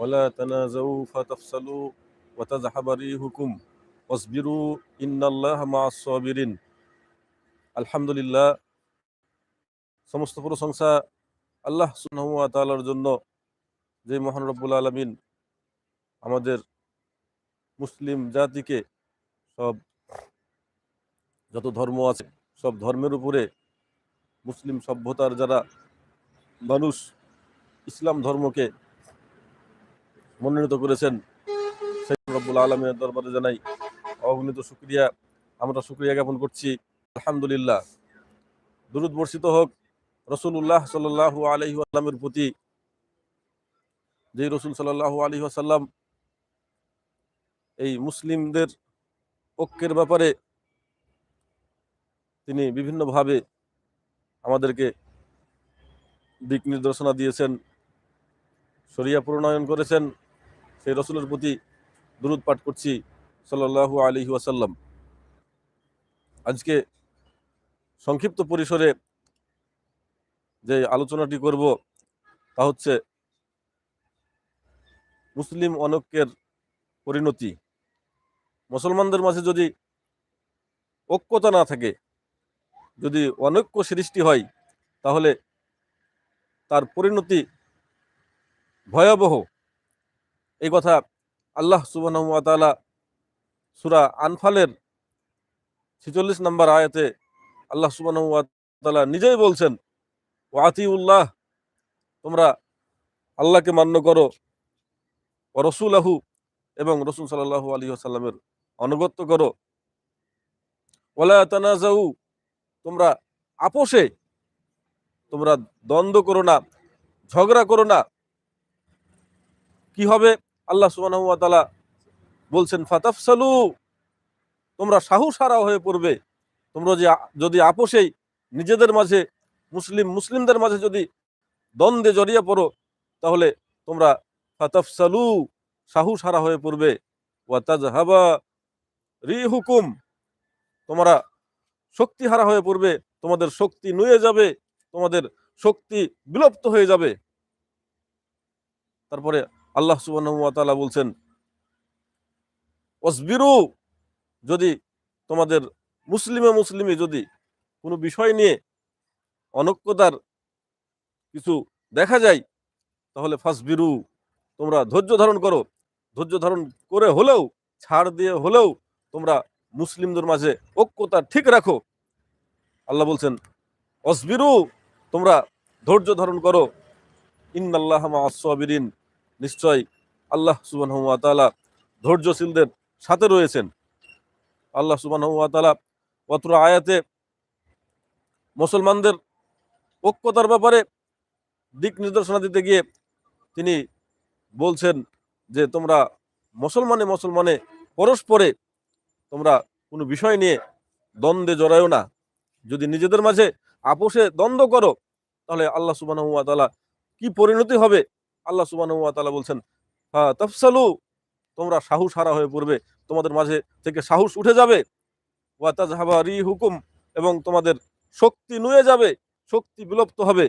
ولا تنازعوا فتفشلوا وتذهب ريحكم واصبروا إن الله مع الصابرين আলহামদুলিল্লাহ সমস্ত প্রশংসা আল্লাহ সুবহানাহু ওয়া তাআলার জন্য যে মহান রব্বুল আলামিন আমাদের মুসলিম জাতিকে সব যত ধর্ম আছে সব ধর্মের উপরে মুসলিম সভ্যতার যারা মানুষ ইসলাম ধর্মকে মনোনীত করেছেন। সেই রব্বুল আলমের দরবারে জানাই, অগণিত শুক্রিয়া। আমরা শুক্রিয়া জ্ঞাপন করছি। আলহামদুলিল্লাহ। দুরুদ বর্ষিত হোক রসুল্লাহ সাল্লাহ আলহি আল্লামের প্রতি, যেই রসুল সাল্লাহ আলী আসাল্লাম এই মুসলিমদের ঐক্যের ব্যাপারে তিনি বিভিন্নভাবে আমাদেরকে দিক নির্দেশনা দিয়েছেন, শরিয়া প্রণয়ন করেছেন সেই রসুলের প্রতি দুরুদ পাঠ করছি সাল্লাল্লাহু আলী ওয়াসাল্লাম। আজকে সংক্ষিপ্ত পরিসরে যে আলোচনাটি করব তা হচ্ছে মুসলিম অনৈক্যের পরিণতি। মুসলমানদের মাঝে যদি ঐক্যতা না থাকে, যদি অনৈক্য সৃষ্টি হয়, তাহলে তার পরিণতি ভয়াবহ। এই কথা আল্লাহ সুবাহ সুরা আনফালের ছিচল্লিশ নম্বর আয়াতে আল্লাহ সুবাহ নিজেই বলছেন ওয়াতি উল্লাহ তোমরা আল্লাহকে মান্য করো ও রসুল আহু এবং রসুল সাল্লাহ আলী আসাল্লামের অনুগত্য করো। ওলা তানাজাউ তোমরা আপোষে, তোমরা দ্বন্দ্ব করো না, ঝগড়া করো না। কি হবে? আল্লাহ সুবাহ বলছেন, ফাতাফসালু, তোমরা সাহস হারা হয়ে পড়বে। তোমরা যে যদি আপোষেই নিজেদের মাঝে, মুসলিম, মুসলিমদের মাঝে যদি দ্বন্দ্বে জড়িয়ে পড়ো, তাহলে তোমরা ফাতাফসালু সাহস হারা হয়ে পড়বে। ওয়াতাজ হাবা রি হুকুম তোমরা শক্তি হারা হয়ে পড়বে। তোমাদের শক্তি নুয়ে যাবে, তোমাদের শক্তি বিলুপ্ত হয়ে যাবে। তারপরে আল্লাহ সুবাহ বলছেন অসবিরু যদি তোমাদের মুসলিমে মুসলিমে যদি কোনো বিষয় নিয়ে অনৈক্যতার কিছু দেখা যায়, তাহলে ফাসবিরু, তোমরা ধৈর্য ধারণ করো। ধৈর্য ধারণ করে হলেও, ছাড় দিয়ে হলেও তোমরা মুসলিমদের মাঝে ঐক্যতা ঠিক রাখো। আল্লাহ বলছেন অসবিরু তোমরা ধৈর্য ধারণ করো। ইন্নাল্লাহ আসবিরিন নিশ্চয় আল্লাহ সুবাহ তালা ধৈর্যশীলদের সাথে রয়েছেন। আল্লাহ সুবাহ তালা অত্র আয়াতে মুসলমানদের ঐক্যতার ব্যাপারে দিক নির্দেশনা দিতে গিয়ে তিনি বলছেন যে, তোমরা মুসলমানে মুসলমানে পরস্পরে তোমরা কোনো বিষয় নিয়ে দ্বন্দ্বে জড়ায়ও না। যদি নিজেদের মাঝে আপোষে দ্বন্দ্ব করো, তাহলে আল্লাহ সুবাহ কি পরিণতি হবে আল্লাহ সুবাহ বলছেন হ্যাঁ তফসালু, তোমরা সাহস হারা হয়ে পড়বে। তোমাদের মাঝে থেকে সাহস উঠে যাবে। ওয়াতাজ হুকুম এবং তোমাদের শক্তি নুয়ে যাবে, শক্তি বিলুপ্ত হবে।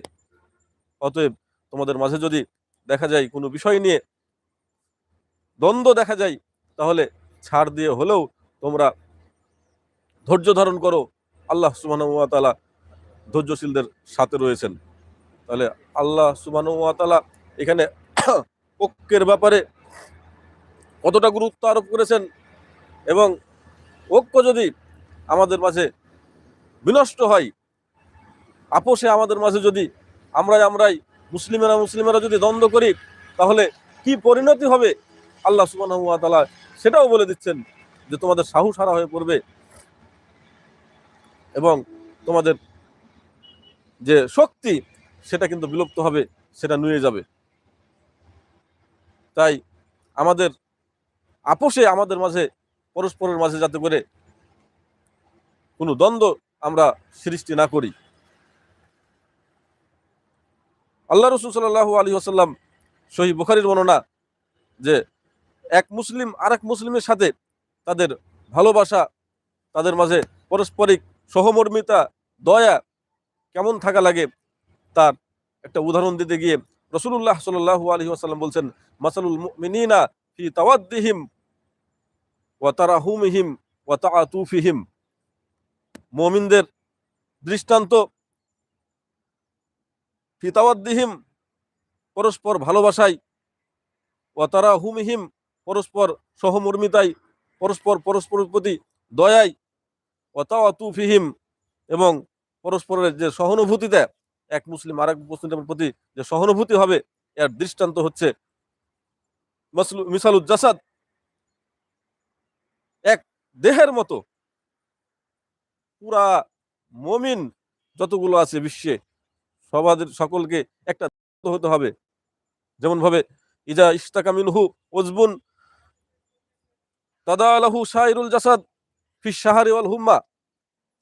অতএব তোমাদের মাঝে যদি দেখা যায় কোনো বিষয় নিয়ে দ্বন্দ্ব দেখা যায়, তাহলে ছাড় দিয়ে হলেও তোমরা ধৈর্য ধারণ করো। আল্লাহ সুবাহ ধৈর্যশীলদের সাথে রয়েছেন। তাহলে আল্লাহ সুবাহ এখানে ঐক্যের ব্যাপারে কতটা গুরুত্ব আরোপ করেছেন এবং ঐক্য যদি আমাদের মাঝে বিনষ্ট হয়, আপোষে আমাদের মাঝে যদি আমরাই আমরাই মুসলিমেরা মুসলিমেরা যদি দ্বন্দ্ব করি, তাহলে কি পরিণতি হবে? আল্লাহ সুবাহ তালা সেটাও বলে দিচ্ছেন যে তোমাদের সাহস হারা হয়ে পড়বে এবং তোমাদের যে শক্তি, সেটা কিন্তু বিলুপ্ত হবে, সেটা নুয়ে যাবে। তাই আমাদের আপোষে আমাদের মাঝে, পরস্পরের মাঝে যাতে করে কোনো দ্বন্দ্ব আমরা সৃষ্টি না করি। আল্লাহ রসুল সাল্লাহ আলী আসাল্লাম শহীদ বুখারির বর্ণনা যে এক মুসলিম আর এক মুসলিমের সাথে তাদের ভালোবাসা, তাদের মাঝে পারস্পরিক সহমর্মিতা, দয়া কেমন থাকা লাগে তার একটা উদাহরণ দিতে গিয়ে রসুল্লাহ সাল্লাল্লাহু আলাইহি ওয়াসাল্লাম বলছেন, মাসালুল মুমিনিনা ফি তাওয়াদ্দিহিম ওয়া তারাহুমিহিম ওয়া তাআতুফিহিম। মুমিনদের দৃষ্টান্ত ফি তাওয়াদ্দিহিম, পরস্পর ভালোবাসায়। ওয়া তারাহুমিহিম, পরস্পর সহমর্মিতায়। পরস্পর পরস্পরের প্রতি দয়ায়। ওয়া তাআতুফিহিম এবং পরস্পরের যে সহানুভূতিতে এক মুসলিম আরেক মুসলিমের প্রতি যে সহানুভূতি হবে, এর দৃষ্টান্ত হচ্ছে মাসলু- মিসালুজ জাসাদ। এক দেহের মতো। পুরা মমিন যতগুলো আছে বিশ্বে, সবাদের সকলকে একটা হতে হবে। যেমন ভাবে ইজা ইস্তাকা মিনহু ওজবুন তাদা আলাহু শাহিরুল জাসাদ ফি সাহারি হুম্মা।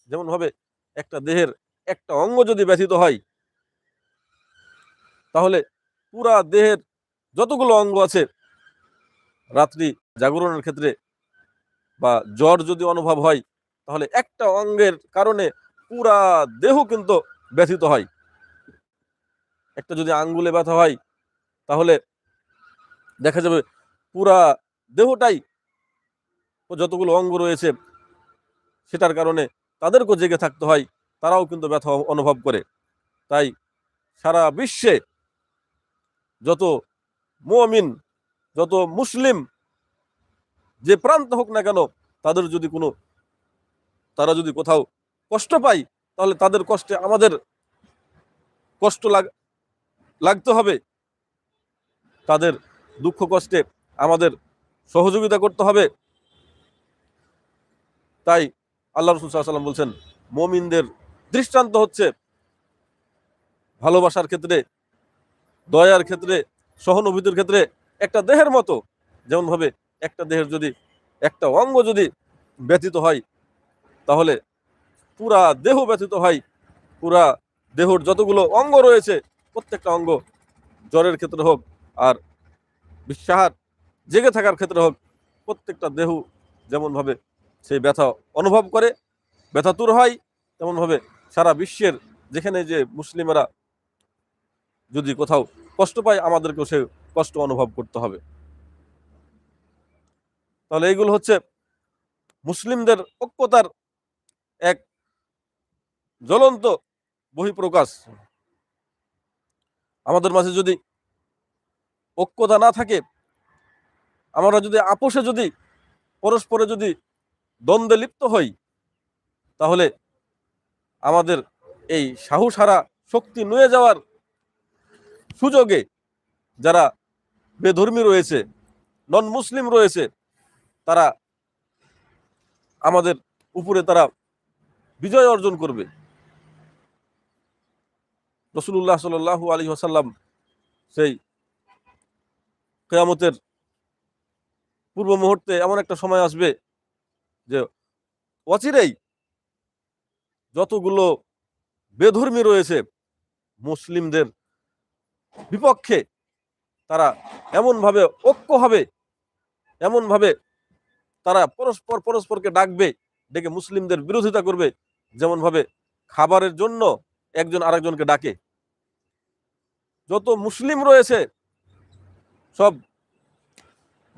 যেমন ভাবে একটা দেহের একটা অঙ্গ যদি ব্যথিত হয় তাহলে পুরা দেহের যতগুলো অঙ্গ আছে, রাত্রি জাগরণের ক্ষেত্রে বা জ্বর যদি অনুভব হয়, তাহলে একটা অঙ্গের কারণে পুরা দেহ কিন্তু ব্যথিত হয়। একটা যদি আঙ্গুলে ব্যথা হয়, তাহলে দেখা যাবে পুরা দেহটাই যতগুলো অঙ্গ রয়েছে, সেটার কারণে তাদেরকেও জেগে থাকতে হয়, তারাও কিন্তু ব্যথা অনুভব করে। তাই সারা বিশ্বে যত মুমিন, যত মুসলিম যে প্রান্ত হোক না কেন, তাদের যদি কোনো, তারা যদি কোথাও কষ্ট পায়, তাহলে তাদের কষ্টে আমাদের কষ্ট লাগ, লাগতে হবে। তাদের দুঃখ কষ্টে আমাদের সহযোগিতা করতে হবে। তাই আল্লাহ রসুল সাল্লাম বলছেন, মমিনদের দৃষ্টান্ত হচ্ছে ভালোবাসার ক্ষেত্রে দয়ার ক্ষেত্রে, সহানুভূতির ক্ষেত্রে একটা দেহের মতো। যেমন ভাবে একটা দেহের যদি, একটা অঙ্গ যদি ব্যথিত হয়, তাহলে পুরা দেহ ব্যথিত হয়। পুরা দেহর যতগুলো অঙ্গ রয়েছে, প্রত্যেকটা অঙ্গ জ্বরের ক্ষেত্রে হোক আর বিশ্বাহার জেগে থাকার ক্ষেত্রে হোক, প্রত্যেকটা দেহ যেমনভাবে সেই ব্যথা অনুভব করে ব্যথাতুর হয়, তেমনভাবে সারা বিশ্বের যেখানে যে মুসলিমেরা যদি কোথাও কষ্ট পায়, আমাদেরকেও সে কষ্ট অনুভব করতে হবে। তাহলে এইগুলো হচ্ছে মুসলিমদের ঐক্যতার এক জ্বলন্ত বহিঃপ্রকাশ। আমাদের মাঝে যদি ঐক্যতা না থাকে, আমরা যদি আপোষে যদি, পরস্পরে যদি দ্বন্দ্বে লিপ্ত হই, তাহলে আমাদের এই সাহসারা শক্তি নুয়ে যাওয়ার সুযোগে যারা বেধর্মী রয়েছে নন মুসলিম রয়েছে, তারা আমাদের উপরে তারা বিজয় অর্জন করবে। রসুল্লাহ সাল আলী আসাল্লাম সেই কেয়ামতের পূর্ব মুহূর্তে এমন একটা সময় আসবে যে অচিরেই যতগুলো বেধর্মী রয়েছে, মুসলিমদের বিপক্ষে তারা এমনভাবে ঐক্য হবে, এমনভাবে তারা পরস্পর পরস্পরকে ডাকবে, ডেকে মুসলিমদের বিরোধিতা করবে, যেমনভাবে খাবারের জন্য একজন আরেকজনকে ডাকে। যত মুসলিম রয়েছে, সব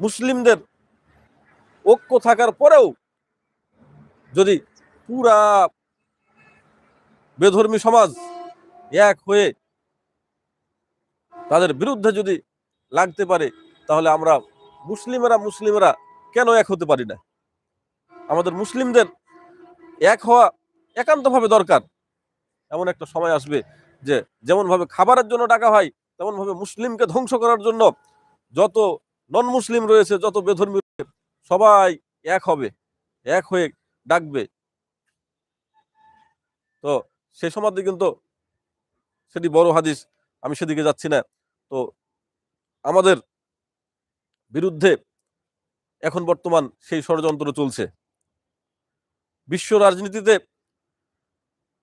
মুসলিমদের ঐক্য থাকার পরেও যদি পুরা বেধর্মী সমাজ এক হয়ে তাদের বিরুদ্ধে যদি লাগতে পারে, তাহলে আমরা মুসলিমেরা মুসলিমেরা কেন এক হতে পারি না? আমাদের মুসলিমদের এক হওয়া একান্তভাবে দরকার। এমন একটা সময় আসবে যে, যেমনভাবে খাবারের জন্য ডাকা হয়, তেমনভাবে মুসলিমকে ধ্বংস করার জন্য যত নন মুসলিম রয়েছে, যত বেধর্মী রয়েছে, সবাই এক হবে, এক হয়ে ডাকবে। তো সে সমাধি কিন্তু সেটি বড় হাদিস, আমি সেদিকে যাচ্ছি না। তো আমাদের বিরুদ্ধে এখন বর্তমান সেই ষড়যন্ত্র চলছে। বিশ্ব রাজনীতিতে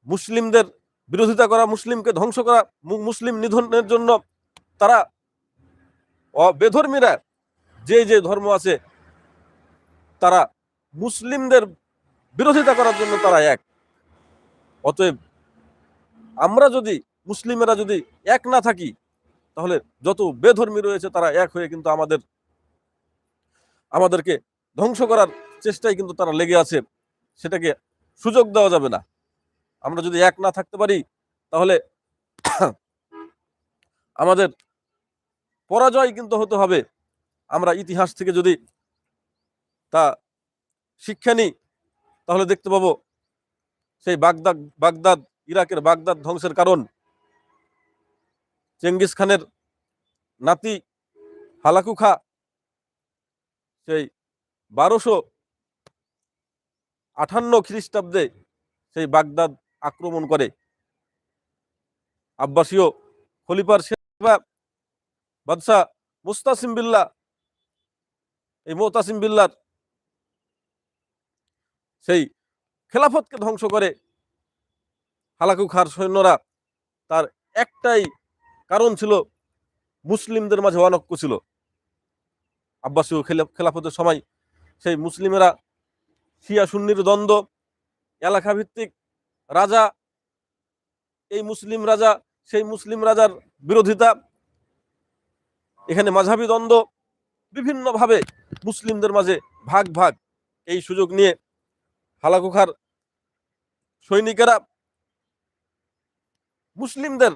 মুসলিমদের বিরোধিতা করা, মুসলিমকে ধ্বংস করা মুসলিম নিধনের জন্য তারা বেধর্মীরা যে যে ধর্ম আছে, তারা মুসলিমদের বিরোধিতা করার জন্য তারা এক। অতএব আমরা যদি, মুসলিমেরা যদি এক না থাকি তাহলে যত বেধর্মী রয়েছে তারা এক হয়ে কিন্তু আমাদের, আমাদেরকে ধ্বংস করার চেষ্টায় কিন্তু তারা লেগে আছে। সেটাকে সুযোগ দেওয়া যাবে না। আমরা যদি এক না থাকতে পারি, তাহলে আমাদের পরাজয় কিন্তু হতে হবে। আমরা ইতিহাস থেকে যদি তা শিক্ষা নিই, তাহলে দেখতে পাবো সেই বাগদাদ বাগদাদ, ইরাকের বাগদাদ ধ্বংসের কারণ। চেঙ্গিস খানের নাতি হালাকু খা সেই বারোশো আঠান্ন খ্রিস্টাব্দে সেই বাগদাদ আক্রমণ করে। আব্বাসীয় খলিফার সেবা বাদশাহ মুস্তাসিম বিল্লা এই মোতাসিম বিল্লার সেই খেলাফতকে ধ্বংস করে হালাকু খার সৈন্যরা তার একটাই কারণ ছিল মুসলিমদের মাঝে অনক্য ছিল। আব্বাসীয় খেলা- খেলাফতের সময় সেই মুসলিমেরা শিয়া সুন্নির দ্বন্দ্ব এলাকা ভিত্তিক রাজা, এই মুসলিম রাজা, সেই মুসলিম রাজার বিরোধিতা, এখানে মাঝাবি দ্বন্দ্ব, বিভিন্নভাবে মুসলিমদের মাঝে ভাগ ভাগ এই সুযোগ নিয়ে হালাকুখার সৈনিকেরা মুসলিমদের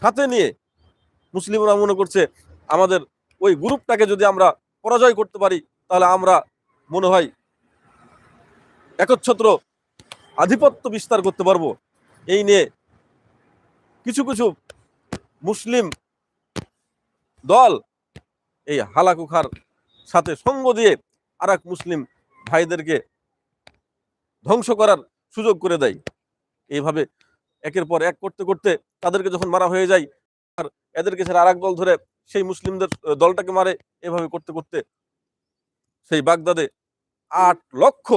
সাথে নিয়ে মুসলিমরা মনে করছে আমাদের ওই গ্রুপটাকে যদি আমরা পরাজয় করতে পারি, তাহলে আমরা মনে হয় একচ্ছত্র আধিপত্য বিস্তার করতে পারব। এই নিয়ে কিছু কিছু মুসলিম দল এই হালাকুখার সাথে সঙ্গ দিয়ে আর মুসলিম ভাইদেরকে ধ্বংস করার সুযোগ করে দেয়। এইভাবে একের পর এক করতে করতে তাদেরকে যখন মারা হয়ে যায়, আর এদেরকে ছেড়ে আর দল ধরে সেই মুসলিমদের দলটাকে মারে, এভাবে করতে করতে সেই বাগদাদে আট লক্ষ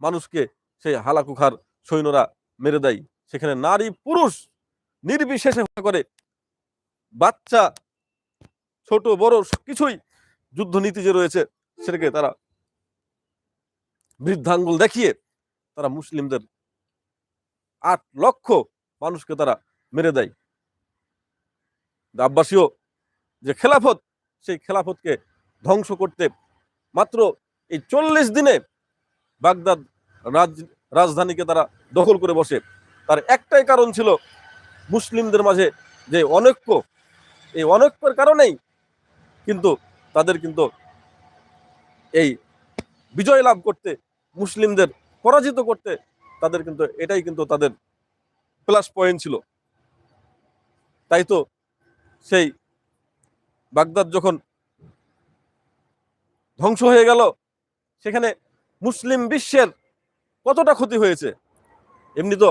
মানুষকে সেই হালাকুখার সৈন্যরা মেরে দেয়। সেখানে নারী পুরুষ নির্বিশেষে করে। বাচ্চা, ছোট, বড় কিছুই যুদ্ধনীতি যে রয়েছে, সেটাকে তারা বৃদ্ধাঙ্গুল দেখিয়ে তারা মুসলিমদের আট লক্ষ মানুষকে তারা মেরে দেয়। আব্বাসীয় যে খেলাফত, সেই খেলাফতকে ধ্বংস করতে মাত্র এই চল্লিশ দিনে বাগদাদ রাজ, রাজধানীকে তারা দখল করে বসে। তার একটাই কারণ ছিল মুসলিমদের মাঝে যে অনৈক্য। এই অনৈক্যের কারণেই কিন্তু তাদের কিন্তু এই বিজয় লাভ করতে, মুসলিমদের পরাজিত করতে তাদের কিন্তু, এটাই কিন্তু তাদের প্লাস পয়েন্ট ছিল। তাই তো? সেই বাগদাদ যখন ধ্বংস হয়ে গেল, সেখানে মুসলিম বিশ্বের কতটা ক্ষতি হয়েছে? এমনি তো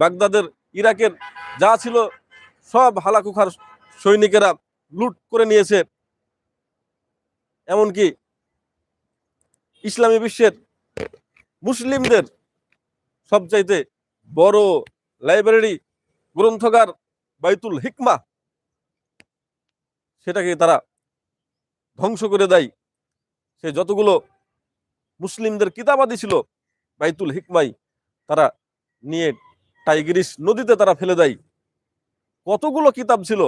বাগদাদের, ইরাকের যা ছিল সব হালাকুখার সৈনিকেরা লুট করে নিয়েছে। এমনকি ইসলামী বিশ্বের মুসলিমদের সবচাইতে বড় লাইব্রেরি গ্রন্থগার বাইতুল হিকমা। সেটাকে তারা ধ্বংস করে দেয়। সে যতগুলো মুসলিমদের কিতাবাদি ছিল বাইতুল হিকমাই, তারা নিয়ে টাইগ্রিস নদীতে তারা ফেলে দেয়। কতগুলো কিতাব ছিল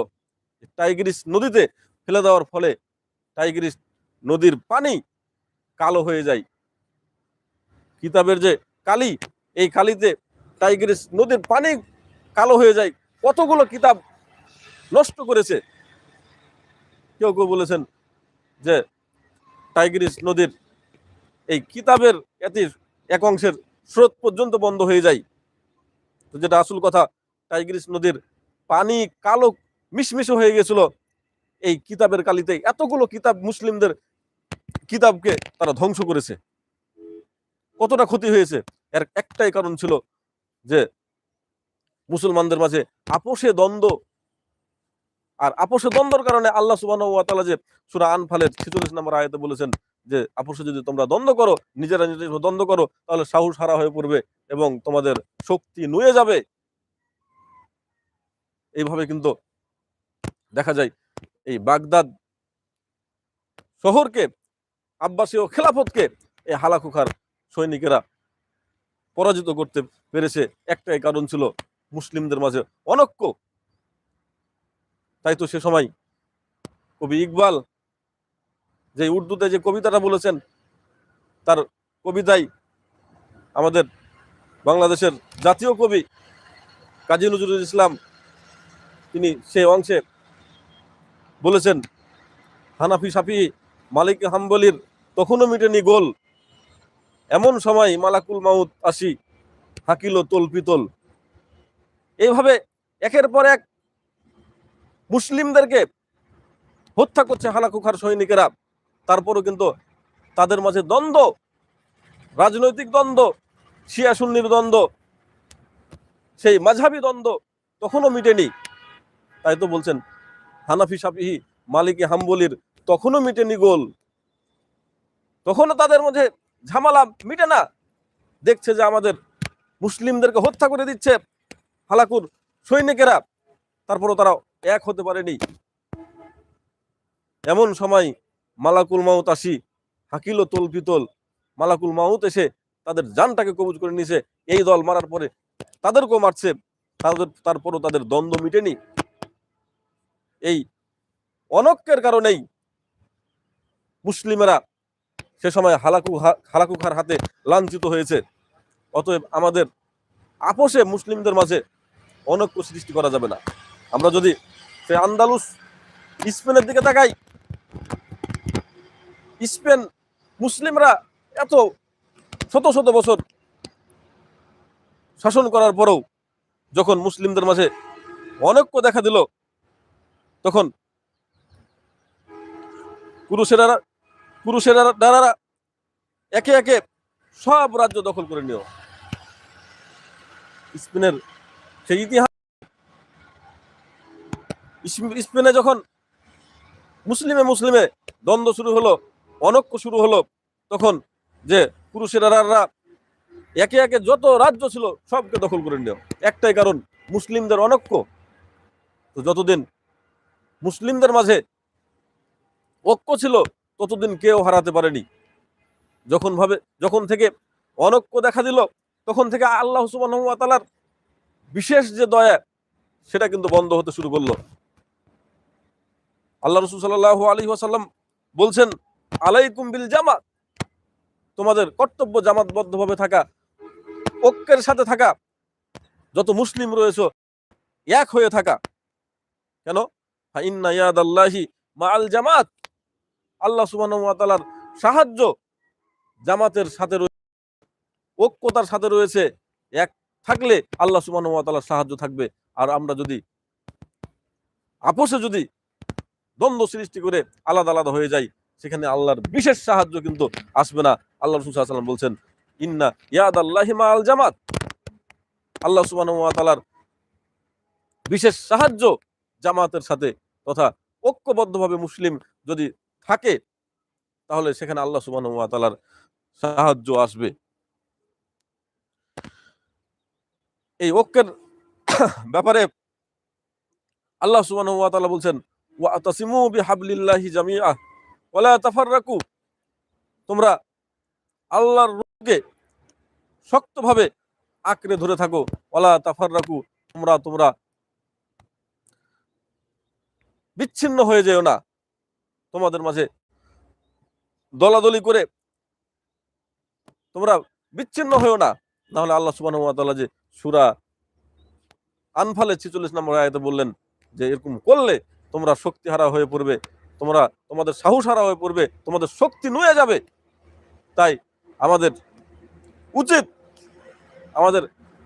টাইগ্রিস নদীতে ফেলে দেওয়ার ফলে টাইগ্রিস নদীর পানি কালো হয়ে যায়। কিতাবের যে কালি, এই কালিতে টাইগ্রিস নদীর পানি কালো হয়ে যায়। কতগুলো কিতাব নষ্ট করেছে। কেউ কেউ বলেছেন যে টাইগ্রিস নদীর এই কিতাবের এতে এক অংশের স্রোত পর্যন্ত বন্ধ হয়ে যায়। তো যেটা আসল কথা, টাইগ্রিস নদীর পানি কালো মিশমিশে হয়ে গেছিল। এই কিতাবের কালিতে এতগুলো কিতাব মুসলিমদের কিতাবকে তারা ধ্বংস করেছে। কতটা ক্ষতি হয়েছে? এর একটাই কারণ ছিল যে মুসলমানদের মাঝে আপোষে দ্বন্দ্ব। আর আপোষে দ্বন্দ্বর কারণে আল্লাহ তাআলা যে সূরা আনফালের 46 নম্বর আয়াতে বলেছেন যে, আপোষে যদি তোমরা দ্বন্দ্ব করো, নিজেরা নিজেরা দ্বন্দ্ব করো, তাহলে সাহস হারা হয়ে পড়বে এবং তোমাদের শক্তি নুয়ে যাবে। এইভাবে কিন্তু দেখা যায় এই বাগদাদ শহরকে, আব্বাসীয় খেলাফতকে, এই হালাকুখার সৈনিকেরা পরাজিত করতে পেরেছে। একটাই কারণ ছিল মুসলিমদের মাঝে অনক্য। তাই তো সে সময় কবি ইকবাল যে উর্দুতে যে কবিতাটা বলেছেন, তার কবিতায় আমাদের বাংলাদেশের জাতীয় কবি কাজী নজরুল ইসলাম তিনি সে অংশে বলেছেন হানাফি সাফি মালিক হাম্বলির তখনও মিটেনি গোল। এমন সময় মালাকুল মাউত আসি, হাকিল তোল পিতল। এইভাবে একের পর এক মুসলিমদেরকে হত্যা করছে হালাকুখার সৈনিকেরা। তারপরও কিন্তু তাদের মাঝে দ্বন্দ্ব, রাজনৈতিক দ্বন্দ্ব, শিয়া সুন্নির দ্বন্দ্ব, সেই মাঝাবি দ্বন্দ্ব তখনও মিটেনি। তাই তো বলছেন, হানাফি সাফিহি মালিকি, হাম্বলির তখনও মিটেনি গোল। তখনও তাদের মধ্যে ঝামেলা মিটে না। দেখছে যে আমাদের মুসলিমদেরকে হত্যা করে দিচ্ছে হালাকুর সৈনিকেরা। তারপরও তারা এক হতে পারেনি। এমন সময় মালাকুল মাউত আসি, হাকিল তোল পিতল মালাকুল মাউত এসে তাদের জানটাকে কবুজ করে নিছে। এই দল মারার পরে তাদেরকেও মারছে, তাদের তারপরও তাদের দ্বন্দ্ব মিটেনি। এই অনক্যের কারণেই মুসলিমেরা সে সময় হালাকু হালাকুখার হাতে লাঞ্ছিত হয়েছে। অতএব আমাদের আপোষে মুসলিমদের মাঝে অনৈক্য সৃষ্টি করা যাবে না। আমরা যদি সে আন্দালুস স্পেনের দিকে তাকাই, স্পেন মুসলিমরা এত শত শত বছর শাসন করার পরেও যখন মুসলিমদের মাঝে অনৈক্য দেখা দিল, তখন পুরুষেরা পুরুষেরা দ্বারা একে একে সব রাজ্য দখল করে নিও। স্পেনের সেই ইতিহাস স্পেনে যখন মুসলিমে মুসলিমে দ্বন্দ্ব শুরু হলো, অনক্য শুরু হলো, তখন যে পুরুষেরা একে একে যত রাজ্য ছিল সবকে দখল করে নিও। একটাই কারণ, মুসলিমদের অনক্য। তো যতদিন মুসলিমদের মাঝে ঐক্য ছিল ততদিন কেউ হারাতে পারেনি। যখন ভাবে, যখন থেকে অনৈক্য দেখা দিল, তখন থেকে আল্লাহ ওয়া বিশেষ যে দয়া, সেটা কিন্তু বন্ধ হতে শুরু করল। আল্লাহ রসুল সাল্লাল্লাহু আলাইহি ওয়াসাল্লাম বলছেন, আলাইকুম বিল জামাত। তোমাদের কর্তব্য জামাতবদ্ধভাবে থাকা, ঐক্যের সাথে থাকা, যত মুসলিম রয়েছে, এক হয়ে থাকা। কেন? ইন্না মা আল জামাত। আল্লাহ তাআলার সাহায্য জামাতের সাথে ঐক্যতার সাথে রয়েছে, এক থাকলে আল্লাহ ওয়া সাহায্য থাকবে। আর আমরা যদি আপোষে যদি দ্বন্দ্ব সৃষ্টি করে আলাদা আলাদা হয়ে যাই, সেখানে আল্লাহর বিশেষ সাহায্য কিন্তু আসবে না। আল্লাহ রসুল সাল্লাম বলছেন, ইন্না ইয়াদ আল্লাহি আল জামাত। আল্লাহ ওয়া বিশেষ সাহায্য জামাতের সাথে তথা ঐক্যবদ্ধভাবে মুসলিম যদি থাকে, তাহলে সেখানে আল্লাহ ওয়া সাহায্য আসবে। এই ঐক্যের ব্যাপারে আল্লাহ ওয়া বলছেন জামিআ ওয়ালা তোমরা আল্লাহর রূপকে শক্তভাবে আঁকড়ে ধরে থাকো ওয়ালা তাফাররাকু। তোমরা তোমরা বিচ্ছিন্ন হয়ে যেও না। তোমাদের মাঝে দলাদলি করে তোমরা বিচ্ছিন্ন হয়েও না। নাহলে আল্লাহ তাআলা যে সুরা আনফালে 46 নম্বর আয়াতে বললেন যে, এরকম করলে তোমরা শক্তি হারা হয়ে পড়বে, তোমরা তোমাদের সাহস হারা হয়ে পড়বে, তোমাদের শক্তি নুয়ে যাবে। তাই আমাদের উচিত, আমাদের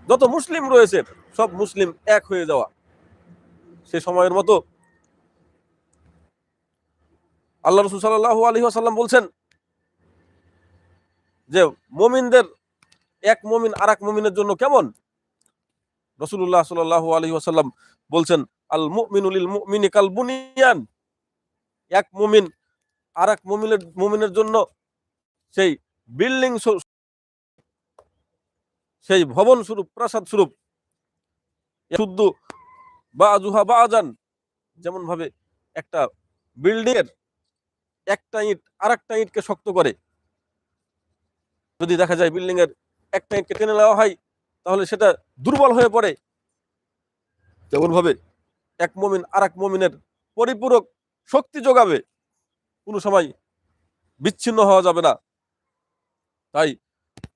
যত মুসলিম রয়েছে, সব মুসলিম এক হয়ে যাওয়া। সে সময়ের মতো আল্লাহ রসুল সাল্লাহ আলী আসাল্লাম বলছেন যে মমিনদের এক মমিন আর এক মমিনের জন্য কেমন? রসুল্লাহ সাল্লাহ আলী আসাল্লাম বলছেন, আল মুমিনুল মুমিনি কাল বুনিয়ান। এক মুমিন আর এক মুমিনের মুমিনের জন্য সেই বিল্ডিং সেই ভবন স্বরূপ, প্রাসাদ স্বরূপ শুদ্ধ বা জুহা বা আজান যেমন ভাবে একটা বিল্ডিং এর একটা ইট আর একটা ইটকে শক্ত করে। যদি দেখা যায় বিল্ডিং এর একটা ইটকে টেনে নেওয়া হয়, তাহলে সেটা দুর্বল হয়ে পড়ে। যেমনভাবে এক মমিন আর এক মমিনের পরিপূরক শক্তি যোগাবে। কোনো সময় বিচ্ছিন্ন হওয়া যাবে না। তাই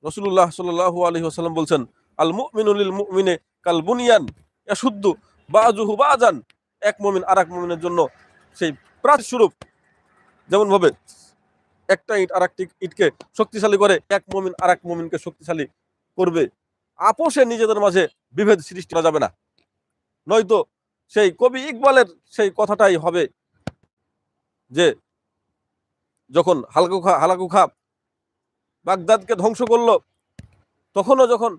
রসুল্লাহ সাল্লাহু আলহি আসাল্লাম বলছেন, আল মুমিনুল মুমিনে কাল বুনিয়ান এ শুদ্ধ বাজুহু বাজান এক মমিন আর এক মমিনের জন্য সেই প্রাচ স্বরূপ যেমন ভাবে একটা ইট আর একটি ইটকে শক্তিশালী করে, এক মমিন আর এক মমিনকে শক্তিশালী করবে। আপোষে নিজেদের মাঝে বিভেদ সৃষ্টি করা যাবে না। নয়তো সেই কবি ইকবালের সেই কথাটাই হবে যে, যখন হালকু খা হালাকু খা বাগদাদকে ধ্বংস করল, তখনও যখন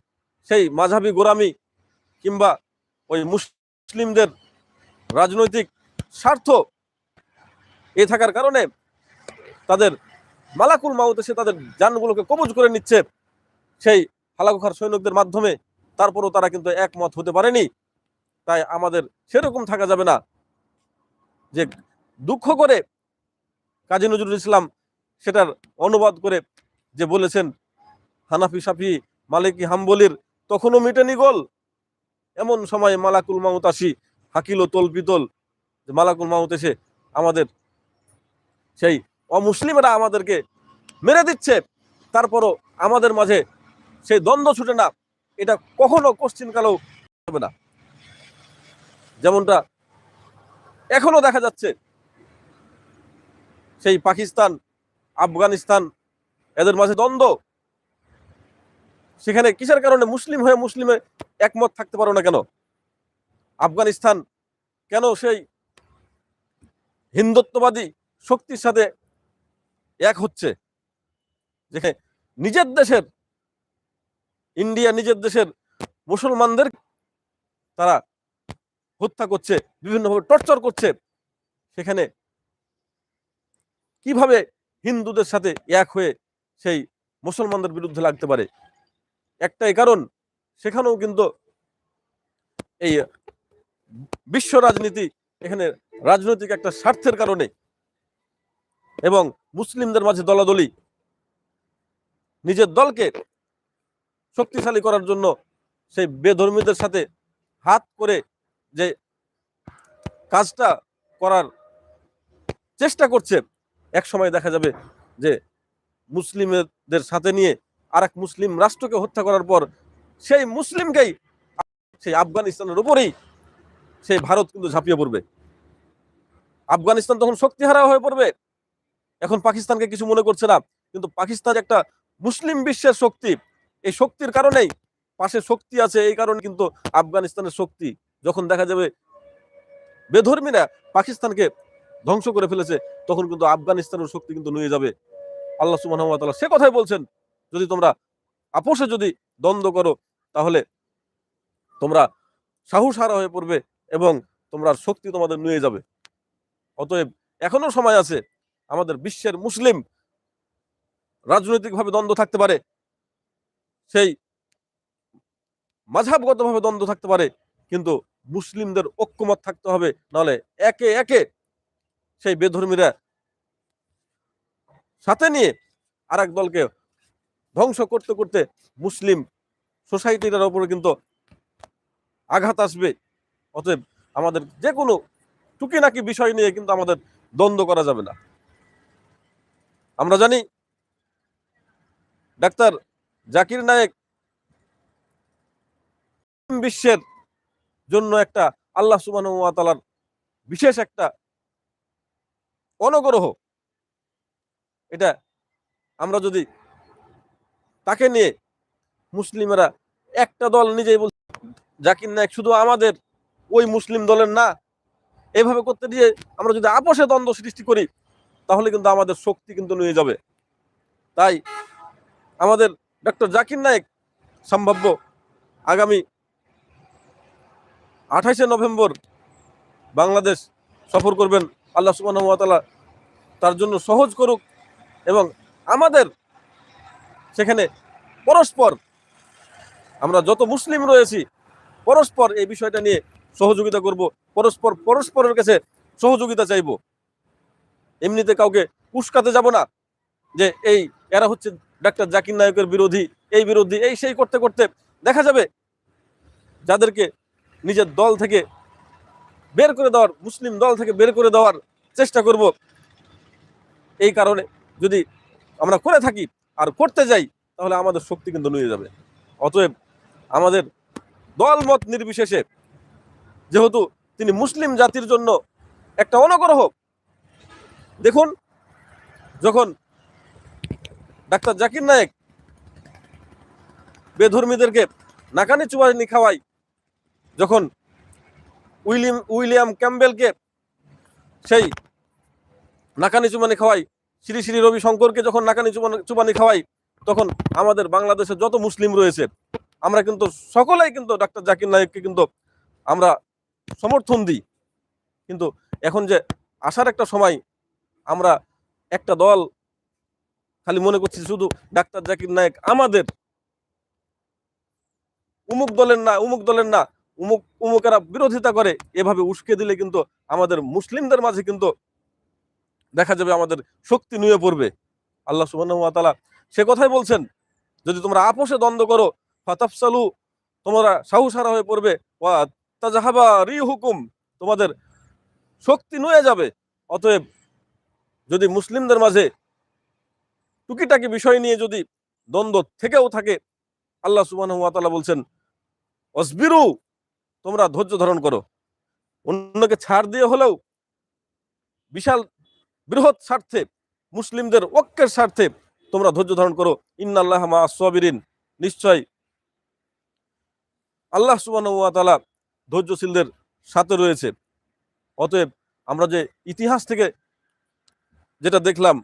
সেই মাঝাবি গোরামি কিংবা ওই মুসলিমদের রাজনৈতিক স্বার্থ এ থাকার কারণে তাদের মালাকুল মাউত এসে তাদের যানগুলোকে কবজ করে নিচ্ছে। সেই হালাকুখার সৈনিকদের মাধ্যমে তারপরও তারা কিন্তু একমত হতে পারেনি। তাই আমাদের সেরকম থাকা যাবে না। যে দুঃখ করে কাজী নজরুল ইসলাম সেটার অনুবাদ করে যে বলেছেন, হানাফি, সাফি, মালিকি, হাম্বলির তখনও মিটেনি গোল। এমন সময় মালাকুল মাউত আসি, হাকিল তলপিতল মালাকুল মাউত এসে আমাদের সেই অমুসলিমরা আমাদেরকে মেরে দিচ্ছে। তারপরও আমাদের মাঝে সেই দ্বন্দ্ব ছুটে না। এটা কখনো কোশ্চিন কালেও হবে না। যেমনটা এখনও দেখা যাচ্ছে। সেই পাকিস্তান, আফগানিস্তান, এদের মাঝে দ্বন্দ্ব। সেখানে কিসের কারণে মুসলিম হয়ে মুসলিমে একমত থাকতে পারো না কেন? আফগানিস্তান কেন সেই হিন্দুত্ববাদী শক্তির সাথে এক হচ্ছে যেখানে নিজের দেশের, ইন্ডিয়া নিজের দেশের মুসলমানদের তারা হত্যা করছে, বিভিন্নভাবে টর্চার করছে, সেখানে কীভাবে হিন্দুদের সাথে এক হয়ে সেই মুসলমানদের বিরুদ্ধে লাগতে পারে? একটাই কারণ, সেখানেও কিন্তু এই বিশ্ব রাজনীতি এখানে রাজনৈতিক একটা স্বার্থের কারণে এবং মুসলিমদের মাঝে দলাদলি। নিজের দলকে শক্তিশালী করার জন্য সেই বেধর্মীদের সাথে হাত করে যে কাজটা করার চেষ্টা করছে, এক সময় দেখা যাবে যে মুসলিমদের সাথে নিয়ে আর মুসলিম রাষ্ট্রকে হত্যা করার পর সেই মুসলিমকেই সেই আফগানিস্তানের উপরেই সেই ভারত কিন্তু ঝাঁপিয়ে পড়বে। আফগানিস্তান তখন শক্তিহারা হয়ে পড়বে। এখন পাকিস্তানকে কিছু মনে করছে না, কিন্তু পাকিস্তান একটা মুসলিম বিশ্বের শক্তি। এই শক্তির কারণেই পাশে শক্তি আছে, এই কারণে কিন্তু আফগানিস্তানের শক্তি। যখন দেখা যাবে বেধর্মীরা পাকিস্তানকে ধ্বংস করে ফেলেছে, তখন কিন্তু আফগানিস্তানের শক্তি কিন্তু নুয়ে যাবে। আল্লাহ সুবাহ সে কথাই বলছেন, যদি তোমরা আপোষে যদি দ্বন্দ্ব করো, তাহলে তোমরা সাহস হারা হয়ে পড়বে এবং তোমরা শক্তি তোমাদের নুয়ে যাবে। অতএব এখনও সময় আছে আমাদের বিশ্বের মুসলিম রাজনৈতিকভাবে দ্বন্দ্ব থাকতে পারে, সেই মাঝাবগতভাবে দ্বন্দ্ব থাকতে পারে, কিন্তু মুসলিমদের ঐক্যমত থাকতে হবে, নাহলে একে একে সেই বেধর্মীরা সাথে নিয়ে আর দলকে ধ্বংস করতে করতে মুসলিম সোসাইটিটার উপরে কিন্তু আঘাত আসবে। অতএব আমাদের যে কোনো টুকিনাকি বিষয় নিয়ে কিন্তু আমাদের দ্বন্দ্ব করা যাবে না। আমরা জানি ডাক্তার জাকির নায়েক বিশ্বের জন্য একটা আল্লাহ সুবাহ বিশেষ একটা অনগ্রহ। এটা আমরা যদি তাকে নিয়ে মুসলিমেরা একটা দল নিজেই বলছে জাকির নায়ক শুধু আমাদের ওই মুসলিম দলের না, এভাবে করতে দিয়ে আমরা যদি আপোষে দ্বন্দ্ব সৃষ্টি করি তাহলে কিন্তু আমাদের শক্তি কিন্তু নিয়ে যাবে। তাই আমাদের ডক্টর জাকির নায়েক সম্ভাব্য আগামী আঠাইশে নভেম্বর বাংলাদেশ সফর করবেন আল্লাহ সুবাহ তার জন্য সহজ করুক এবং আমাদের সেখানে পরস্পর আমরা যত মুসলিম রয়েছি, পরস্পর এই বিষয়টা নিয়ে সহযোগিতা করব, পরস্পর পরস্পরের কাছে সহযোগিতা চাইব। এমনিতে কাউকে উস্কাতে যাব না। যে এই এরা হচ্ছে ডাক্তার জাকির নায়কের বিরোধী, এই বিরোধী, এই সেই করতে করতে দেখা যাবে যাদেরকে নিজের দল থেকে বের করে দেওয়ার, মুসলিম দল থেকে বের করে দেওয়ার চেষ্টা করব। এই কারণে যদি আমরা করে থাকি আর করতে যাই, তাহলে আমাদের শক্তি কিন্তু নুয়ে যাবে। অতএব আমাদের দলমত নির্বিশেষে, যেহেতু তিনি মুসলিম জাতির জন্য একটা অনুগ্রহ দেখুন, যখন ডাক্তার জাকির নায়েক বেধর্মীদেরকে নাকানি চুবানি খাওয়াই যখন উইলিয়াম উইলিয়াম ক্যাম্বেলকে সেই নাকানি চুবানি খাওয়াই শ্রী শ্রী রবি শঙ্করকে যখন নাকানি চুবানি খাওয়াই তখন আমাদের বাংলাদেশে যত মুসলিম রয়েছে, আমরা কিন্তু সকলেই কিন্তু ডাক্তার জাকির নায়ককে কিন্তু আমরা সমর্থন দিই। কিন্তু এখন যে আসার একটা সময় আমরা একটা দল খালি মনে করছি শুধু ডাক্তার জাকির নায়েক আমাদের। উমুক দলের না, উমুক দলের না, উমুক, উমুকেরা বিরোধিতা করে, এভাবে উস্কে দিলে কিন্তু আমাদের মুসলিমদের মাঝে কিন্তু দেখা যাবে আমাদের শক্তি নুয়ে পড়বে। আল্লাহ তাআলা সে কথাই বলছেন, যদি তোমরা আপোষে দ্বন্দ্ব করো, ফাতাফসালু, তোমরা সাহুসারা হয়ে পড়বে তাজাহাবা রিহুকুম তোমাদের শক্তি নুয়ে যাবে। অতএব যদি মুসলিমদের মাঝে টুকিটাকি বিষয় নিয়ে যদি দ্বন্দ্ব থেকেও থাকে, আল্লাহ সুবহানাহু বলছেন অসবিরু তোমরা ধৈর্য ধারণ করো। অন্যকে ছাড় দিয়ে হলেও বিশাল বৃহৎ স্বার্থে, মুসলিমদের ঐক্যের স্বার্থে তোমরা ধৈর্য ধারণ করো। ইন্নাল্লাহ মা সাবিরিন। নিশ্চয় আল্লাহ সুবহানাহু ধৈর্যশীলদের সাথে রয়েছে। অতএব আমরা যে ইতিহাস থেকে যেটা দেখলাম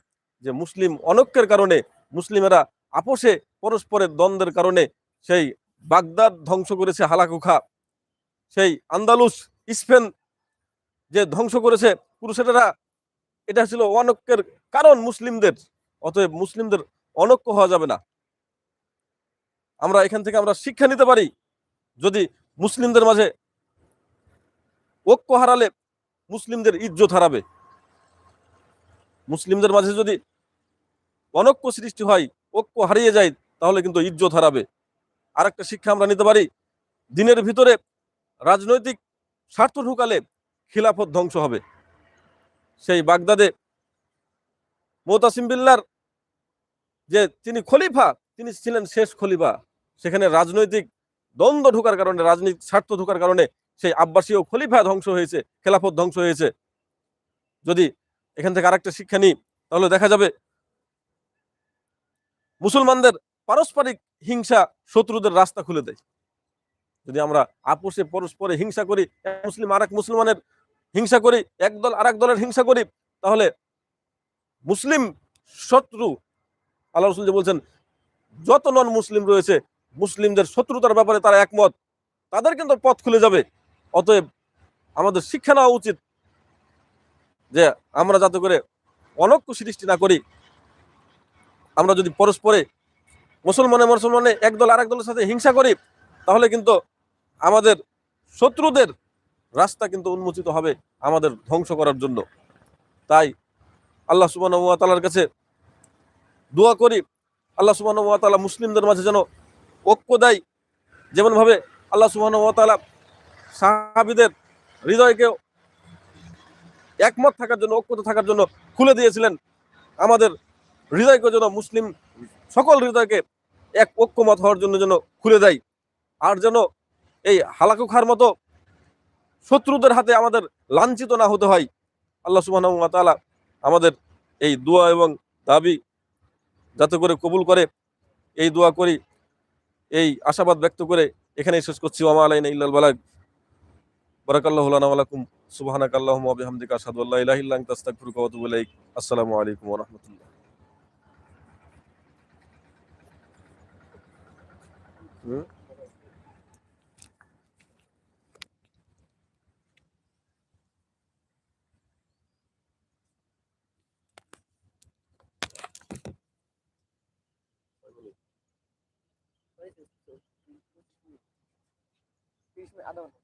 যে মুসলিম অনৈক্যের কারণে মুসলিমেরা আপোষে পরস্পরের দ্বন্দ্বের কারণে সেই বাগদাদ ধ্বংস করেছে হালাকুখা। সেই আন্দালুস স্পেন যে ধ্বংস করেছে পুরুষেরা, এটা ছিল অনৈক্যের কারণ মুসলিমদের। অতএব মুসলিমদের অনৈক্য হওয়া যাবে না। আমরা এখান থেকে আমরা শিক্ষা নিতে পারি, যদি মুসলিমদের মাঝে ঐক্য হারালে মুসলিমদের ইজ্জত হারাবে। মুসলিমদের মাঝে যদি অনৈক্য সৃষ্টি হয়, ঐক্য হারিয়ে যায়, তাহলে কিন্তু ইজ্জত হারাবে। আরেকটা শিক্ষা আমরা নিতে পারি, দিনের ভিতরে রাজনৈতিক স্বার্থ ঢুকালে খিলাফত ধ্বংস হবে। সেই বাগদাদে মোতাসিম বিল্লার যে তিনি খলিফা, তিনি ছিলেন শেষ খলিফা। সেখানে রাজনৈতিক দ্বন্দ্ব ঢোকার কারণে, রাজনৈতিক স্বার্থ ঢোকার কারণে সেই আব্বাসীয় খলিফা ধ্বংস হয়েছে, খেলাফত ধ্বংস হয়েছে। যদি এখান থেকে আরেকটা শিক্ষা নিই, তাহলে দেখা যাবে মুসলমানদের পারস্পরিক হিংসা শত্রুদের রাস্তা খুলে দেয়। যদি আমরা আপোষে পরস্পরে হিংসা করি, এক মুসলিম আরেক মুসলমানের হিংসা করি একদল আরেক দলের হিংসা করি, তাহলে মুসলিম শত্রু, আল্লাহ রসুল যে বলছেন, যত নন মুসলিম রয়েছে, মুসলিমদের শত্রুতার ব্যাপারে তারা একমত, তাদের কিন্তু পথ খুলে যাবে। অতএব আমাদের শিক্ষা নেওয়া উচিত যে আমরা যাতে করে অনৈক্য সৃষ্টি না করি, আমরা যদি পরস্পরে মুসলমানে মুসলমানে একদল আরেক দলের সাথে হিংসা করি, তাহলে কিন্তু আমাদের শত্রুদের রাস্তা কিন্তু উন্মোচিত হবে আমাদের ধ্বংস করার জন্য। তাই আল্লাহ সুবাহ তালার কাছে দোয়া করি, আল্লাহ সুবাহ তালা মুসলিমদের মাঝে যেন ঐক্য দেয়। যেমনভাবে আল্লাহ সুবাহ তালা সাহাবিদের হৃদয়কে একমত থাকার জন্য ঐক্যত থাকার জন্য খুলে দিয়েছিলেন আমাদের হৃদয়কে যেন মুসলিম সকল হৃদয়কে এক ঐক্যমত হওয়ার জন্য যেন খুলে দেয়। আর যেন এই হালাকু খার মতো শত্রুদের হাতে আমাদের লাঞ্ছিত না হতে হয়। আল্লাহ সুবাহ তাআলা আমাদের এই দোয়া এবং দাবি যাতে করে কবুল করে। এই দোয়া করি, এই আশাবাদ ব্যক্ত করে এখানেই শেষ করছি। ওমা আলাইন ইল্লাল বালাগ। বারাকাল্লাহ আলাইকুম সুবাহানাক আল্লাহম আবিহামদিকা সাদুল্লাহ ইলাহিল্লাং তাস্তাকফুর কওয়াতুবুলাইক আসসালামু আলাইকুম রহমতুল্লাহ। হুম। আধা ঘণ্টা